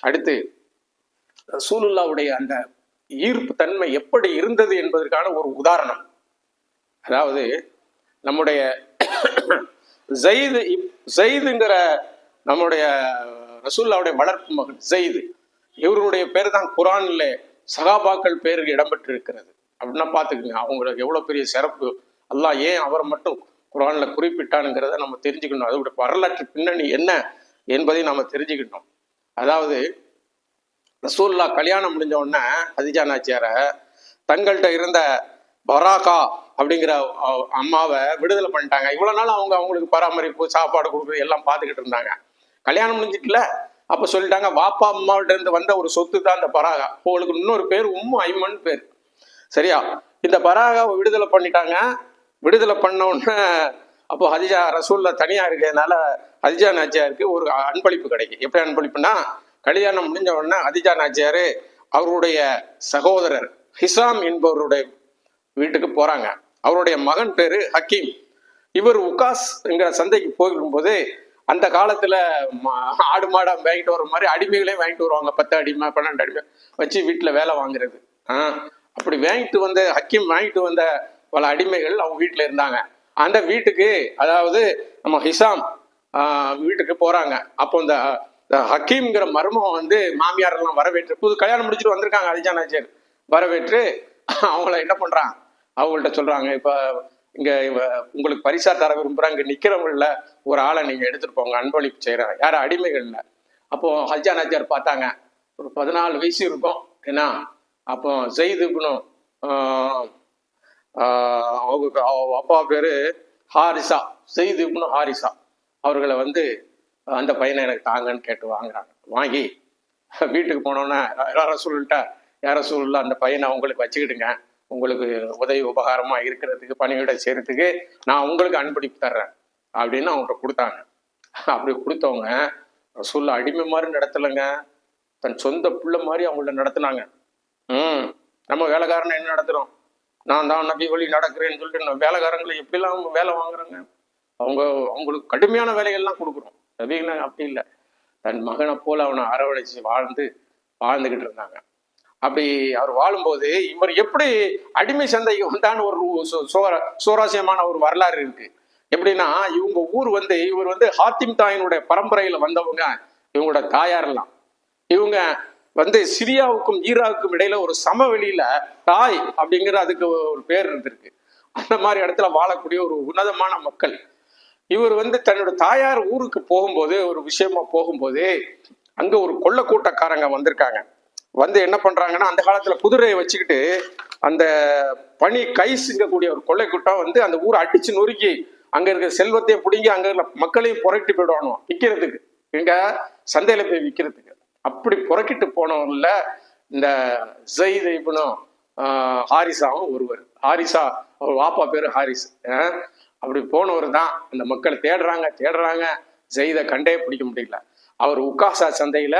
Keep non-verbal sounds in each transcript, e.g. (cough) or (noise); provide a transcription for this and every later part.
அடுத்து ரசூலுல்லாவுடைய அந்த ஈர்ப்பு தன்மை எப்படி இருந்தது என்பதற்கான ஒரு உதாரணம். அதாவது நம்முடைய ஜெயிது இப்- ஜெயிதுங்கிற நம்முடைய ரசூல்லாவுடைய வளர்ப்பு மகன் ஜெயிது இவருடைய பேர் தான் குரான்ல சகாபாக்கள் பேருக்கு இடம்பெற்று இருக்கிறது அப்படின்னா பார்த்துக்குங்க அவங்களுக்கு எவ்வளோ பெரிய சிறப்பு. அல்லாஹ் ஏன் அவரை மட்டும் குரானில் குறிப்பிட்டானுங்கிறத நம்ம தெரிஞ்சுக்கணும். அதோட வரலாற்று பின்னணி என்ன என்பதை நம்ம தெரிஞ்சுக்கணும். அதாவது ரசூல்லா கல்யாணம் முடிஞ்ச உடனே ஹதிஜா நாச்சியாரை தங்கள்கிட்ட இருந்த பராகா அப்படிங்கிற அம்மாவை விடுதலை பண்ணிட்டாங்க. இவ்வளோ நாள் அவங்க அவங்களுக்கு பராமரிப்பு சாப்பாடு கொடுக்குறது எல்லாம் பார்த்துக்கிட்டு இருந்தாங்க. கல்யாணம் முடிஞ்சிட்டுல அப்போ சொல்லிட்டாங்க வாப்பா அம்மாவிட்ட இருந்து வந்த ஒரு சொத்து தான் அந்த பராகா உங்களுக்கு இன்னொரு பேர் உம்மு ஐமன் பேர். சரியா? இந்த பராகாவை விடுதலை பண்ணிட்டாங்க. விடுதலை பண்ண உடனே அப்போ ஹதிஜா ரசூல்ல தனியா இருக்கிறதுனால அதிஜா நாச்சியாருக்கு ஒரு அன்பளிப்பு கிடைக்கும். எப்படி அன்பளிப்புனா கல்யாணம் முடிஞ்ச உடனே அதிஜா நாச்சியார் அவருடைய சகோதரர் ஹிசாம் என்பவருடைய வீட்டுக்கு போறாங்க. அவருடைய மகன் பேரு ஹக்கீம். இவர் உகாஸ் என்கிற சந்தைக்கு போகும்போது அந்த காலத்துல ஆடு மாடா வாங்கிட்டு வர மாதிரி அடிமைகளே வாங்கிட்டு வருவாங்க. பத்து அடிமை பன்னெண்டு அடிமை வச்சு வீட்டுல வேலை வாங்குறது. ஆஹ் அப்படி வாங்கிட்டு வந்த ஹக்கீம் வாங்கிட்டு வந்த பல அடிமைகள் அவங்க வீட்டுல இருந்தாங்க. அந்த வீட்டுக்கு அதாவது நம்ம ஹிசாம் வீட்டுக்கு போறாங்க. அப்போ இந்த ஹக்கீம்ங்கிற மர்மம் வந்து மாமியார் எல்லாம் வரவேற்று புது கல்யாணம் முடிச்சுட்டு வந்திருக்காங்க அலிஜா நாச்சியர். வரவேற்று அவங்கள என்ன பண்றாங்க அவங்கள்ட்ட சொல்றாங்க இப்ப இங்க உங்களுக்கு பரிசா தர விரும்புறாங்க இங்க நிக்கிறவங்கள ஒரு ஆளை நீங்க எடுத்துட்டு போங்க அன்பளிப்பு செய்யறாங்க. யாரும் அடிமைகள்ல அப்போ ஹல்ஜா நாச்சியார் பார்த்தாங்க ஒரு பதினாலு வயசு இருக்கும் ஏன்னா அப்போ செய்துக்கணும் அவங்க அப்பா பேரு ஹாரிசா செய்துக்கணும் ஹாரிசா. அவர்களை வந்து அந்த பையனை எனக்கு தாங்கன்னு கேட்டு வாங்குறாங்க. வாங்கி வீட்டுக்கு போனோன்னே யார சொல்லிட்டா யார சொல்லல அந்த பையனை உங்களுக்கு வச்சுக்கிடுங்க. உங்களுக்கு உதவி உபகாரமாக இருக்கிறதுக்கு பணியோட செய்யறதுக்கு நான் உங்களுக்கு அன்பளிப்பு தர்றேன். அப்படின்னு அவங்கள்ட்ட கொடுத்தாங்க. அப்படி கொடுத்தவங்க ரசூல்லா அடிமை மாதிரி நடத்தலைங்க. தன் சொந்த பிள்ளை மாதிரி அவங்கள நடத்துனாங்க. ம் நம்ம வேலைக்காரனை என்ன நடத்துகிறோம் நான் தான் நபி வழி நடக்கிறேன்னு சொல்லிட்டு நம்ம வேலைக்காரங்களை எப்படிலாம் அவங்க வேலை வாங்குறாங்க? அவங்க அவங்களுக்கு கடுமையான வேலைகள்லாம் கொடுக்குறோம். நபிகளை அப்படி இல்லை. தன் மகனை போல அவனை அரவணைச்சு வாழ்ந்து வாழ்ந்துக்கிட்டு இருந்தாங்க. அப்படி அவர் வாழும்போது இவர் எப்படி அடிமை சந்தைக்கு வந்தான்னு ஒரு சுவாரஸ்யமான ஒரு வரலாறு இருக்கு. எப்படின்னா இவங்க ஊர் வந்து இவர் வந்து ஹாத்திம் தாயினுடைய பரம்பரையில வந்தவங்க இவங்களோட தாயாரெல்லாம். இவங்க வந்து சிரியாவுக்கும் ஈராவுக்கும் இடையில ஒரு சமவெளியில தாய் அப்படிங்கிற அதுக்கு ஒரு பேர் இருந்திருக்கு. அந்த மாதிரி இடத்துல வாழக்கூடிய ஒரு உன்னதமான மக்கள். இவர் வந்து தன்னோட தாயார் ஊருக்கு போகும்போது ஒரு விஷயமா போகும்போது அங்க ஒரு கொள்ள கூட்டக்காரங்க வந்திருக்காங்க. வந்து என்ன பண்றாங்கன்னா அந்த காலத்துல குதிரையை வச்சுக்கிட்டு அந்த பனி கை சிங்கக்கூடிய ஒரு கொள்ளை கூட்டம் வந்து அந்த ஊரை அடிச்சு நொறுக்கி அங்க இருக்கிற செல்வத்தையும் பிடிங்கி அங்க இருக்கிற மக்களையும் புரட்டி போயிடுவானோ விற்கிறதுக்கு எங்க? சந்தையில போய் விற்கிறதுக்கு அப்படி புறக்கிட்டு போனவன்ல இந்த ஜெயித் இப்னும் ஹாரிசாவும் ஒருவர். ஹாரிசா அவர் வாப்பா பேரு ஹாரிஸ். ஆஹ், அப்படி போனவர் தான் அந்த மக்கள் தேடுறாங்க தேடுறாங்க. ஜெயித கண்டே பிடிக்க முடியல. அவர் உக்காசா சந்தையில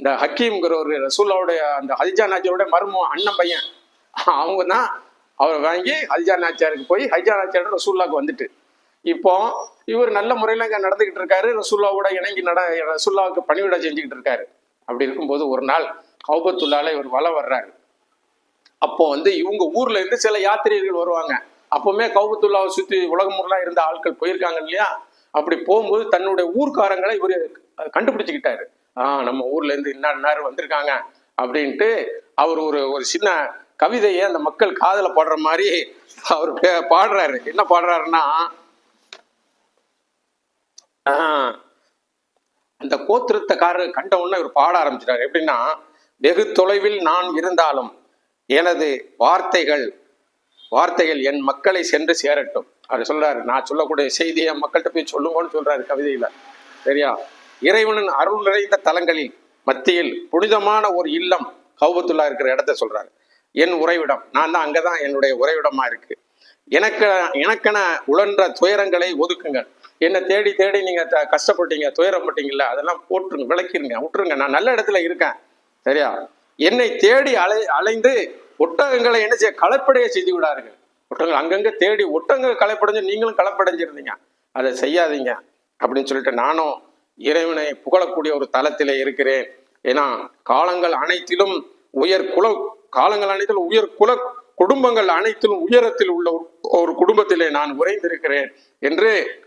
இந்த ஹக்கீம்ங்கிற ஒரு ரசூல்லாவுடைய அந்த ஹல்ஜா நாச்சியாரோட மருமம் அண்ணன் பையன். அவங்க தான் அவர் வாங்கி ஹல்ஜா நாச்சியாருக்கு போய் ஹல்ஜா நாச்சியாரோட ரசூல்லாவுக்கு வந்துட்டு. இப்போ இவர் நல்ல முறையில் இங்கே நடந்துக்கிட்டு இருக்காரு. ரசூல்லாவோட இணங்கி நட ரசூல்லாவுக்கு பணிவிட செஞ்சுக்கிட்டு இருக்காரு. அப்படி இருக்கும்போது ஒரு நாள் கௌபத்துள்ளால இவர் வலை வர்றாரு. அப்போ வந்து இவங்க ஊர்ல இருந்து சில யாத்திரியர்கள் வருவாங்க. அப்பவுமே கௌபத்துல்லாவை சுத்தி உலகம் ஊர்லாம் இருந்த ஆட்கள் போயிருக்காங்க இல்லையா? அப்படி போகும்போது தன்னுடைய ஊர்க்காரங்களை இவர் கண்டுபிடிச்சுக்கிட்டாரு. ஆஹ் நம்ம ஊர்ல இருந்து இன்னார் இன்னார் வந்திருக்காங்க அப்படின்ட்டு அவர் ஒரு ஒரு சின்ன கவிதையை அந்த மக்கள் காதல பாடுற மாதிரி அவர் பாடுறாரு. என்ன பாடுறாருன்னா ஆஹ் அந்த கோத்திரத்தக்காரர் கண்ட உடனே இவர் பாட ஆரம்பிச்சிட்டாரு. எப்படின்னா வெகு தொலைவில் நான் இருந்தாலும் எனது வார்த்தைகள் வார்த்தைகள் என் மக்களை சென்று சேரட்டும். அவர் சொல்றாரு நான் சொல்லக்கூடிய செய்தியை மக்கள்கிட்ட போய் சொல்லுங்கன்னு சொல்றாரு கவிதையில. சரியா? இறைவனின் அருள் நிறைந்த தலங்களில் மத்தியில் புனிதமான ஒரு இல்லம் கௌபத்துல்லா இருக்கிற இடத்த சொல்றாரு. என் உறைவிடம் நான் தான் அங்கதான் என்னுடைய உறைவிடமா இருக்கு. எனக்கு எனக்கென உழன்ற துயரங்களை ஒதுக்குங்கள். என்னை தேடி தேடி நீங்க த- கஷ்டப்பட்டீங்க துயரப்பட்டீங்கல்ல அதெல்லாம் போட்டுருங்க விளக்கிருங்க விட்டுருங்க. நான் நல்ல இடத்துல இருக்கேன். சரியா? என்னை தேடி அலை அலைந்து ஒட்டகங்களை என்ன செய்ய கலப்படைய செய்து விடார்கள் ஒட்டகங்கள் அங்கங்க தேடி ஒட்டகங்கள் கலைப்படைஞ்சு நீங்களும் கலப்படைஞ்சிருந்தீங்க. அதை செய்யாதீங்க அப்படின்னு சொல்லிட்டு நானும் இறைவனை புகழக்கூடிய ஒரு தளத்திலே இருக்கிறேன். ஏன்னா காலங்கள் அனைத்திலும் உயர் குல காலங்கள் அனைத்திலும் உயர் குல குடும்பங்கள் அனைத்திலும் உயரத்தில் உள்ள ஒரு- ஒரு குடும்பத்திலே நான் உறைந்திருக்கிறேன் என்று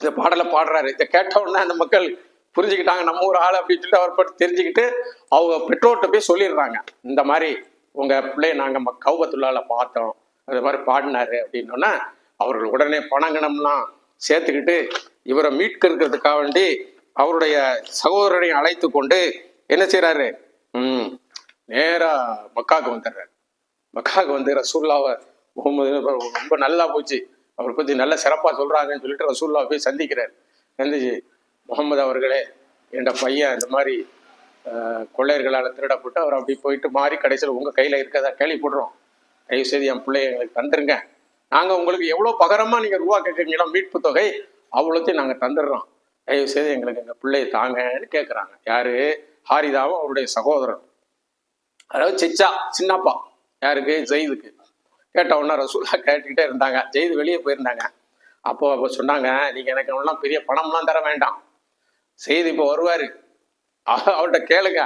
இந்த பாடலை பாடுறாரு. இதை கேட்டவுடனே அந்த மக்கள் புரிஞ்சுக்கிட்டாங்க நம்ம ஒரு ஆள் அப்படின்னு சொல்லிட்டு அவர் பற்றி தெரிஞ்சுக்கிட்டு அவங்க பெற்றோர்கிட்ட போய் சொல்லிடுறாங்க. இந்த மாதிரி உங்க பிள்ளைய நாங்க ம- கௌபத்துள்ளால பார்த்தோம். அது மாதிரி பாடினாரு அப்படின்னோன்னா அவர்கள் உடனே பணங்கணம்லாம் சேர்த்துக்கிட்டு இவரை மீட்கிறதுக்காக வேண்டி அவருடைய சகோதரனை அழைத்து கொண்டு என்ன செய்கிறாரு ம் நேரா மக்காவுக்கு வந்துடுறாரு. மக்காவுக்கு வந்து ரசூல்லாவை முகமது ரொம்ப நல்லா போச்சு. அவரை பற்றி நல்ல சிறப்பா சொல்றாங்கன்னு சொல்லிட்டு ரசூல்லா போய் சந்திக்கிறார். சந்திச்சு முகமது அவர்களே என் பையன் இந்த மாதிரி கொள்ளையர்களால் திருடப்பட்டு அவர் அப்படி போயிட்டு மாறி கடைசியில் உங்கள் கையில் இருக்கதா கேள்விப்படுறோம் தயவு செய்து என் பிள்ளைய எங்களுக்கு தந்துருங்க. நாங்கள் உங்களுக்கு எவ்வளோ பகரமாக நீங்கள் ரூபா கேட்குறீங்களோ மீட்பு தொகை அவ்வளோத்தையும் நாங்கள் தந்துடுறோம். தயவு செய்து எங்களுக்கு எங்கள் பிள்ளையை தாங்கன்னு கேட்குறாங்க யாரு? ஹாரிதாவும் அவருடைய சகோதரன் அதாவது சிச்சா சின்னப்பா. யாருக்கு? ஜெயிதுக்கு. கேட்டவுடனே ரசூலா கேட்டுக்கிட்டே இருந்தாங்க. ஜெயிது வெளியே போயிருந்தாங்க. அப்போ அப்போ சொன்னாங்க நீங்கள் எனக்கு ஒன்றும் பெரிய பணம்லாம் தர வேண்டாம். செய்து இப்போ வருவார். அவர்கிட்ட கேளுங்க.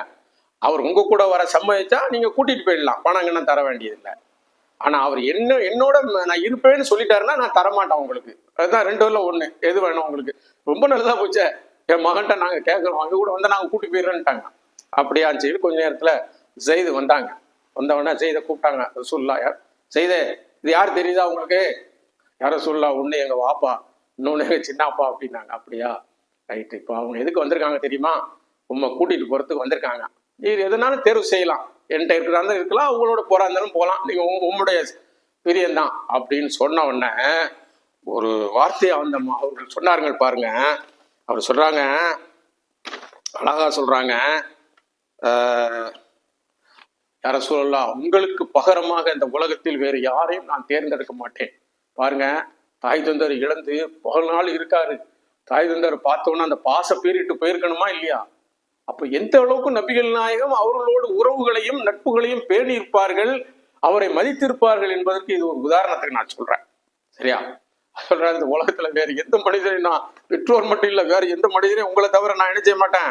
அவர் உங்க கூட வர சம்மதிச்சா நீங்க கூட்டிட்டு போயிடலாம். பணம் என்ன தர வேண்டியதில்லை. ஆனா அவர் என்ன என்னோட நான் இருப்பேன்னு சொல்லிட்டாருன்னா நான் தரமாட்டேன் உங்களுக்கு அதுதான் ரெண்டு பேர்ல ஒண்ணு. எது வேணும் உங்களுக்கு ரொம்ப நல்லதா போச்சே. என் மகன்கிட்ட நாங்க கேட்குறோம் அங்கே கூட வந்து நாங்கள் கூட்டி போயிடுறேன்ட்டாங்க. அப்படியா சொல்லி கொஞ்ச நேரத்துல செய்து வந்தாங்க. வந்தவொடனே செய்த கூப்பிட்டாங்க. ரசூல்லா யார்? செய்தே இது யார் தெரியுதா உங்களுக்கு? யார சொல்லா ஒன்று எங்க வாப்பா? இன்னொன்னு எங்கள் சின்னப்பா அப்படின்னாங்க. அப்படியா? ரைட்டு. இப்போ அவங்க எதுக்கு வந்திருக்காங்க தெரியுமா? உம்மை கூட்டிட்டு போறதுக்கு வந்திருக்காங்க. இது எதுனாலும் தேர்வு செய்யலாம். என்கிட்ட இருக்கிறதா இருக்கலாம் உங்களோட போறா இருந்தாலும் போகலாம். நீங்க உங்க- உங்களுடைய பிரியந்தான் அப்படின்னு சொன்ன உடனே ஒரு வார்த்தையை அந்த அவர்கள் சொன்னார்கள் பாருங்க. அவர் சொல்றாங்க அழகா சொல்றாங்க. யார சொல்லலாம் உங்களுக்கு பகரமாக இந்த உலகத்தில் வேறு யாரையும் நான் தேர்ந்தெடுக்க மாட்டேன். பாருங்க தாய் தந்தர் இழந்து பகல் நாள் இருக்காரு. தாய் தந்தர் பார்த்தோன்னா அந்த பாச பீரிட்டு போயிருக்கணுமா இல்லையா? அப்ப எந்த அளவுக்கு நபிகள் நாயகம் அவர்களோடு உறவுகளையும் நட்புகளையும் பேணி இருப்பார்கள் அவரை மதித்திருப்பார்கள் என்பதற்கு இது ஒரு உதாரணத்துக்கு நான் சொல்றேன். சரியா? சொல்றேன் இந்த உலகத்துல வேற எந்த மனிதரையும் நான் பெற்றோர் மட்டும் இல்லை வேற எந்த மனிதரையும் உங்களை தவிர நான் என்ன செய்ய மாட்டேன்?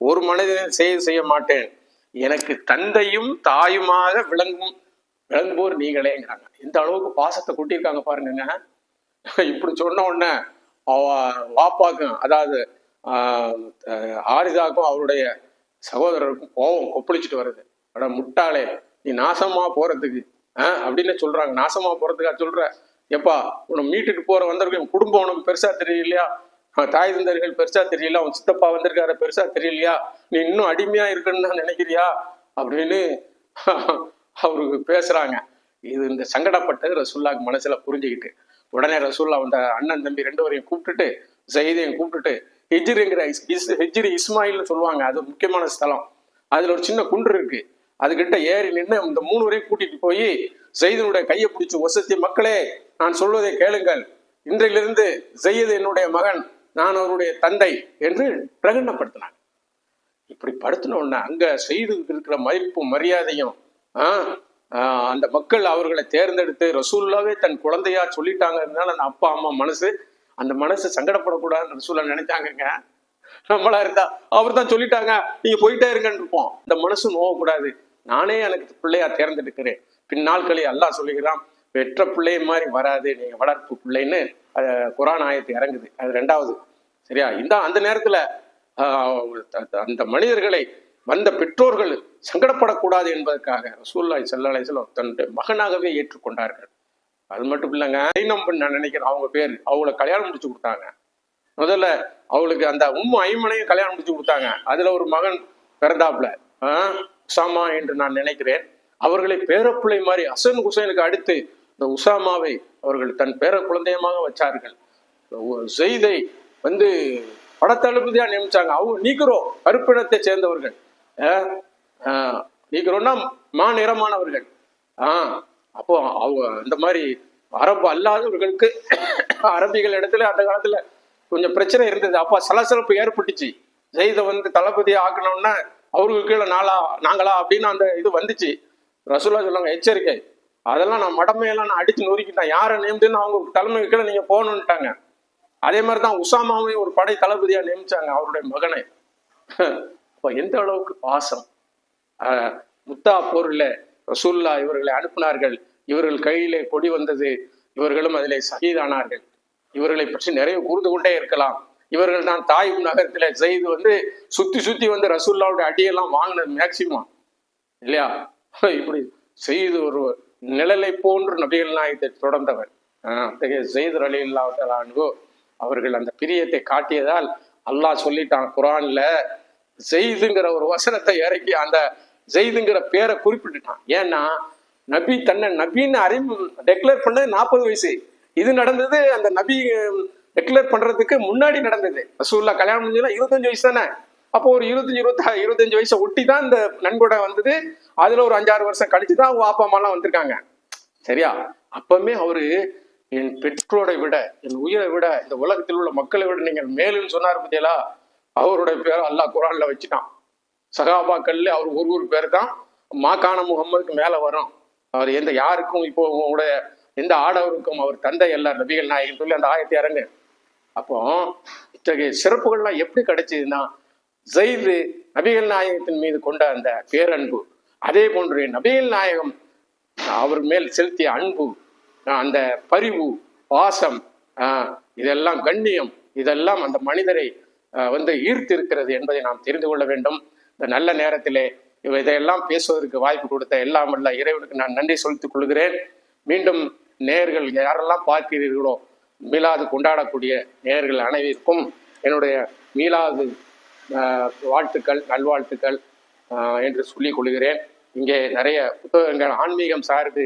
ஒரு மனிதனையும் செய்ய செய்ய மாட்டேன். எனக்கு தந்தையும் தாயுமாக விளங்கும் விளங்குவோர் நீங்களேங்கிறாங்க இந்த அளவுக்கு பாசத்தை கொட்டியிருக்காங்க பாருங்க இப்படி சொன்ன உடனே அவ வாப்பாக்கும் அதாவது ஆரிதாக்கும் அவருடைய சகோதரருக்கும் கோபம் கொப்பளிச்சுட்டு வருது. அட முட்டாளே நீ நாசமா போறதுக்கு ஆஹ் அப்படின்னு சொல்றாங்க. நாசமா போறதுக்கா சொல்ற? எப்பா உன்னை மீட்டுட்டு போற வந்திருக்க குடும்பம் உனக்கு பெருசா தெரியலையா? தாய் தந்தர்கள் பெருசா தெரியல அவன் சித்தப்பா வந்திருக்காரு பெருசா தெரியலையா? நீ இன்னும் அடிமையா இருக்குன்னு தான் நினைக்கிறியா? அப்படின்னு அவருக்கு பேசுறாங்க. இது இந்த சங்கடப்பட்டது ரசூல்லாக்கு மனசுல புரிஞ்சுக்கிட்டு உடனே ரசூல்லா அந்த அண்ணன் தம்பி ரெண்டு வரையும் கூப்பிட்டுட்டு செய்தியும் கூப்பிட்டுட்டு ஹெஜ்ரிங்கிற இஸ் இஸ் இஸ்மாயில்னு சொல்லுவாங்க. அது முக்கியமான ஸ்தலம். அதுல ஒரு சின்ன குன்று இருக்கு. அதுகிட்ட ஏறி நின்று இந்த மூணு வரையும் கூட்டிட்டு போய் ஜெயிதனுடைய கையை பிடிச்சி ஒசத்தி மக்களே நான் சொல்வதை கேளுங்கள். இன்றையிலிருந்து ஜெயித் என்னுடைய மகன் நான் அவருடைய தந்தை என்று பிரகடனப்படுத்தினாங்க. இப்படி படுத்தின உடனே அங்க செய்து இருக்கிற மதிப்பும் மரியாதையும் ஆஹ், அந்த மக்கள் அவர்களை தேர்ந்தெடுத்து ரசூல்லாவே தன் குழந்தையா சொல்லிட்டாங்கிறதுனால அந்த அப்பா அம்மா மனசு அந்த மனசு சங்கடப்படக்கூடாதுன்னு சூழல நினைச்சாங்கங்க. நம்மளா இருந்தா அவர் தான் சொல்லிட்டாங்க நீங்க போயிட்டே இருங்கன்னு இருப்போம். இந்த மனசு நோவக்கூடாது. நானே எனக்கு பிள்ளையா தேர்ந்தெடுக்கிறேன். பின்னாட்களே அல்லாஹ் சொல்லுகிறான் பெற்ற பிள்ளை மாதிரி வராது நீங்க வளர்ப்பு பிள்ளைன்னு. அது குரான் ஆயத்து இறங்குது. அது ரெண்டாவது. சரியா? இந்த அந்த நேரத்துல ஆஹ், அந்த- மனிதர்களை வந்த பெற்றோர்கள் சங்கடப்படக்கூடாது என்பதற்காக ரசூல்லாய் செல்லாலை செல்லம் தன்னுடைய மகனாகவே ஏற்றுக்கொண்டார்கள். அது மட்டும் இல்லைங்க. ஐநம்பன் நான் நினைக்கிறேன் அவங்க பேர். அவங்கள கல்யாணம் முடிச்சு கொடுத்தாங்க. முதல்ல அவளுக்கு அந்த உம் ஐமனையும் கல்யாணம் முடிச்சு கொடுத்தாங்க. அதுல ஒரு மகன் பிறந்தாப்புல. ஆஹ், உசாமா என்று நான் நினைக்கிறேன். அவர்களை பேரப்பிள்ளை மாதிரி அசன் குசைனுக்கு அடுத்து இந்த உசாமாவை அவர்கள் தன் பேர குழந்தையமாக வச்சார்கள். செய்தை வந்து படத்தளபதியா நியமிச்சாங்க. அவங்க நீக்கிறோ கருப்பினத்தை சேர்ந்தவர்கள். ஆஹ், ஆஹ், நீக்கிறோன்னா மா நிறமானவர்கள் ஆஹ் அப்போ அவங்க இந்த மாதிரி அரபு அல்லாதவர்களுக்கு அரபிகள் இடத்துல அந்த காலத்துல கொஞ்சம் பிரச்சனை இருந்தது. அப்போ சலசலப்பு ஏற்பட்டுச்சு. ஜெயிதை வந்து தளபதி ஆக்கணும்னா அவருக்கு கீழே நாளா நாங்களா அப்படின்னு அந்த இது வந்துச்சு. ரசூலா சொல்லுவாங்க எச்சரிக்கை. அதெல்லாம் நான் மடமையெல்லாம் நான் அடிச்சு நொறுக்கிட்டேன். யாரை நேர்ந்துன்னு அவங்க தலைமை கீழே நீங்க போகணுன்ட்டாங்க அதே மாதிரி தான் உசாமாவையும் ஒரு படை தளபதியா நியமிச்சாங்க அவருடைய மகனை. அப்போ எந்த அளவுக்கு பாசம். ஆஹ் முத்தா போர்ல ரசூல்லா இவர்களை அனுப்பினார்கள். இவர்கள் கையிலே கொடி வந்தது இவர்களும் அதிலே சகிதானார்கள். இவர்களை பற்றி நிறைய கூர்ந்து கொண்டே இருக்கலாம். இவர்கள் தான் தாய் நகரத்துல செய்து வந்து சுத்தி சுத்தி வந்து ரசூல்லாவுடைய அடியெல்லாம் வாங்கினது மேக்சிமம் இல்லையா? (laughs) இப்படி செய்து ஒரு நிழலை போன்று நபிகள் நாயகத்தை தொடர்ந்தவர். ஆஹ் அத்தகைய செய்து அலி இல்லாவோ அவர்கள் அந்த பிரியத்தை காட்டியதால் அல்லாஹ் சொல்லிட்டான் குரான்ல செய்துங்கிற ஒரு வசனத்தை இறக்கி அந்த செய்துங்கிற பேரை குறிப்பிட்டுட்டான். ஏன்னா நபி தன்னை நபின்னு அறிவு டெக்ளேர் பண்ணது நாற்பது வயசு. இது நடந்தது அந்த நபி டெக்ளேர் பண்றதுக்கு முன்னாடி நடந்தது. ரசூல்லா கல்யாணம் முடிஞ்சதுல இருபத்தஞ்சு வயசு தானே? அப்போ ஒரு இருபத்தஞ்சு இருபத்தா இருபத்தஞ்சு வயசை ஒட்டி தான் இந்த நன்கொடை வந்தது. அதுல ஒரு அஞ்சாறு வருஷம் கழிச்சு தான் அவங்க அப்பா அம்மாலாம் வந்திருக்காங்க. சரியா? அப்பவுமே அவரு என் பெற்றோரை விட என் உயிரை விட இந்த உலகத்தில் உள்ள மக்களை விட நீங்கள் மேலுன்னு சொன்னார் பத்தியலா அவருடைய பேர் அல்லாஹ் குரான்ல வச்சுட்டான். சகாபாக்கள்ல அவர் ஒரு ஒரு பேர் தான். மாகாண முகம்மதுக்கு மேல வரும். அவர் எந்த யாருக்கும் இப்போ உங்களுடைய எந்த ஆடவருக்கும் அவர் தந்தை அல்ல நபிகள் நாயகன் சொல்லி அந்த ஆயத்தை இறங்கு. அப்போ இத்தகைய சிறப்புகள்லாம் எப்படி கிடைச்சதுன்னா ஜெயிது நபிகள் நாயகத்தின் மீது கொண்ட அந்த பேரன்பு அதே போன்று நபிகள் நாயகம் அவர் மேல் செலுத்திய அன்பு ஆஹ் அந்த பரிவு பாசம் ஆஹ் இதெல்லாம் கண்ணியம் இதெல்லாம் அந்த மனிதரை ஆஹ் வந்து ஈர்த்திருக்கிறது என்பதை நாம் தெரிந்து கொள்ள வேண்டும். இந்த நல்ல நேரத்திலே இதையெல்லாம் பேசுவதற்கு வாய்ப்பு கொடுத்த எல்லாம் வல்ல இறைவனுக்கு நான் நன்றி செலுத்திக் கொள்கிறேன். மீண்டும் நேர்கள் யாரெல்லாம் பார்க்கிறீர்களோ மீளாது கொண்டாடக்கூடிய நேர்கள் அனைவருக்கும் என்னுடைய மீளாது வாழ்த்துக்கள் நல்வாழ்த்துக்கள் என்று சொல்லிக் கொள்கிறேன். இங்கே நிறைய புத்தகங்கள் ஆன்மீகம் சார்ந்து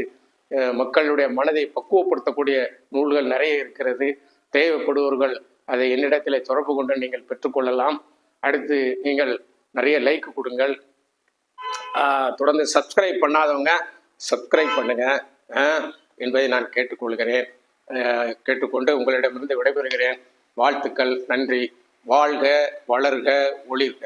மக்களுடைய மனதை பக்குவப்படுத்தக்கூடிய நூல்கள் நிறைய இருக்கிறது. தேவைப்படுபவர்கள் அதை என்னிடத்தில் தொடர்பு கொண்டு நீங்கள் பெற்றுக்கொள்ளலாம் அடுத்து நீங்கள் நிறைய லைக் கொடுங்கள். தொடர்ந்து சப்ஸ்கிரைப் பண்ணாதவங்க சப்ஸ்கிரைப் பண்ணுங்க. என்பதை நான் கேட்டுக்கொள்கிறேன். கேட்டுக்கொண்டு உங்களிடமிருந்து விடைபெறுகிறேன். வாழ்த்துக்கள் நன்றி. வாழ்க வளர்க ஒளிர்க.